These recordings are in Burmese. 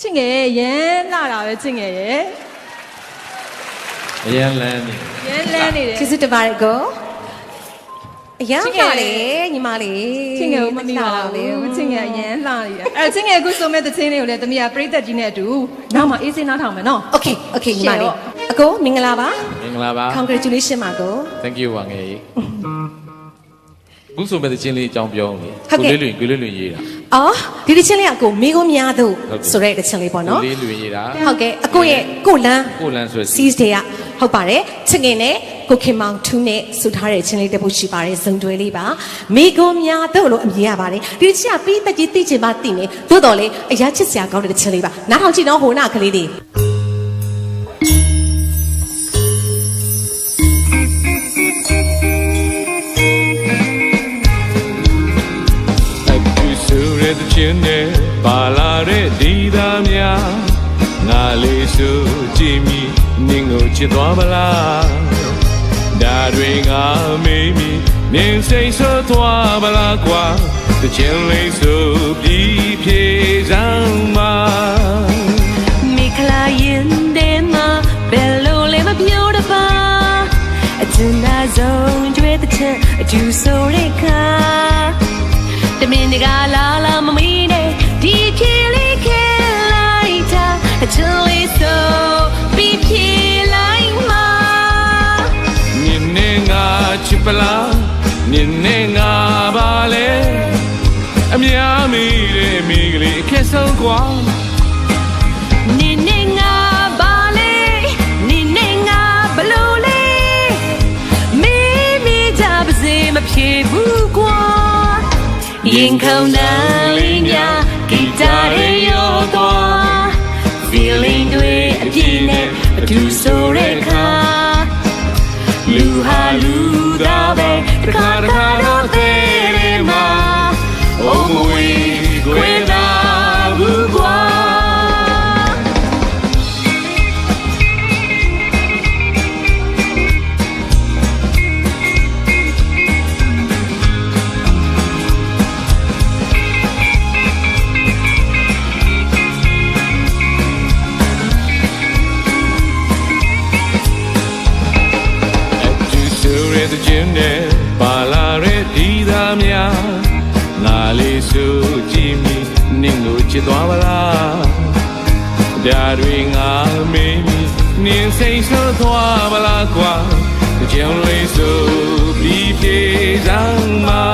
ချစ်ငယ်ရမ်းလာတာပဲချစ်ငယ်ရယ်အရင်လန်းနေရမ်းလဲနေတယ်ကျေးဇူးတင်ပါတယ်ကိုအရမ်းပါလေညီမလေးချစ်ငယ်ကိုမမိပါဘူးချစ်ငယ်အရမ်းလာနေတာအဲ့ချစ်ငယ်အခုဆိုမဲ့သချင်းလေးကိုလည်းတမီးကပြိသက်ကြီးနဲ့အတူနောက်မှအေးစင်းနားထောင်မယ်နော် Okay Okay ညီမလေးအကိုမင်္ဂလာပါမင်္ဂလာပါ Congratulations ပါကို Thank you ပါငယ်ကြီး ဘူးဆိုမဲ့တချင်းလေးအကြောင်းပြောဦးလေဟုတ်ကဲ့ကိုလေးလွင်ကိုလေးလွင်ရေးတာအော်ဒီတစ်ချင်းလေးကအကိုမိကုန်းများသူဟုတ်ကဲ့ဆိုတဲ့တစ်ချင်းလေးပေါ့နော်ကိုလေးလွင်ရေးတာဟုတ်ကဲ့အကိုရဲ့ကိုလန်းကိုလန်းဆိုတဲ့ seas day ကဟုတ်ပါတယ်ချစ်ငင်နဲ့ကိုခင်မောင်ထူးနဲ့ဆူထားတဲ့ချင်းလေးတစ်ပုဒ်ရှိပါတယ်ဇုံတွဲလေးပါမိကုန်းများသူလို့အမည်ရပါတယ်ဒီတစ်ချင်းကပြီးသက်ကြီးသိချင်မှသိနေသို့တော်လေအရာချစ်စရာကောင်းတဲ့တစ်ချင်းလေးပါနားထောင်ကြည့်နော်ဟိုနာကလေးလေး ဆိုတဲ့တချင်းနဲ့ပါလာတဲ့ဒီသားများငါလေးဆိုကြည့်မိနင်းကိုချစ်သွားမလားဒါတွေငါမေးမိနင်းစိတ်ဆိုးသွားမလားကွာတချင်းလေးဆိုပြီးပြေစမ်းမှာမိခလာရင်တဲ့မှာဘယ်လိုလဲမပြောတပါအကျဉ်းသားဆုံးကျွေးတဲ့ချက်အကျူဆိုတဲ့ခါ တမင်တကလာလာမမီနဲ့ဒီဖြေလေးခဲလိုက်တာအချင်လေးဆိုပြီးဖြေလိုက်မှာနင်းနဲ့ငါချစ်ပလားနင်းနဲ့ငါပါလေအများမီတဲ့မိကလေးအခက်ဆုံးကွာနေ ရင်ခုန်တာလေးများဂီတာရေရောသွား feeling တွေအပြည့်နဲ့အတူဆိုတဲ့ခါလူဟာလူသားပဲတစ်ခါတစ်ခါတော့ လေးဆိုကြည့်မိနင်းကိုချစ်သွားပါလားဒါတွေငါမေးမိနင်းစိတ်ဆိုးသွားပါလားကွာကြောင်လေးဆိုပြီးပြေစမ်းမှာ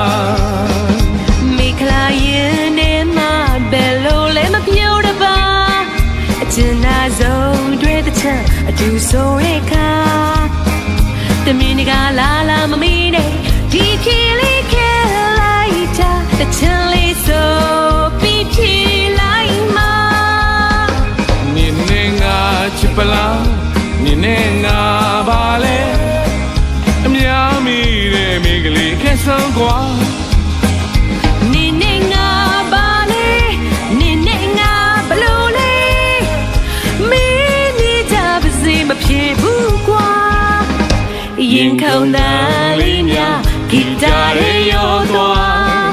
မိခလာရင်နေမှာဘယ်လိုလဲမပြောတပါအကျဉ်းသားဆုံးတွေ့တဲ့ချက်အတူဆိုရဲခါတမင်တကလာလာမမီနဲ့ဒီဖြေလေး နင်းနဲ့ငါပါလေအများမီတဲ့မိကလေးခက်ဆုံးကွာနေနေငါပါလေနေနေငါဘလို့လေမင်းနေကြပါစေမဖြေဘူးကွာရင်ခုန်တာလေးများဂီတာရေရောသွား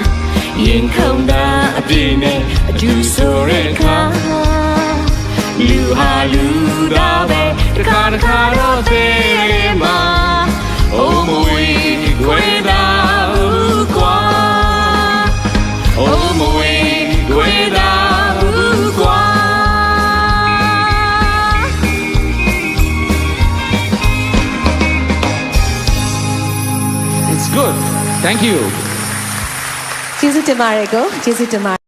ရင်ခုန်တာအပြည့်နဲ့အတူဆိုရဲခါလူဟာလူသားပဲ တစ်ခါတစ်ခါတော့သေးတယ်မှာ Oh muy cuenta Oh muy cuenta It's good. Thank you. ကျေးဇူးတင်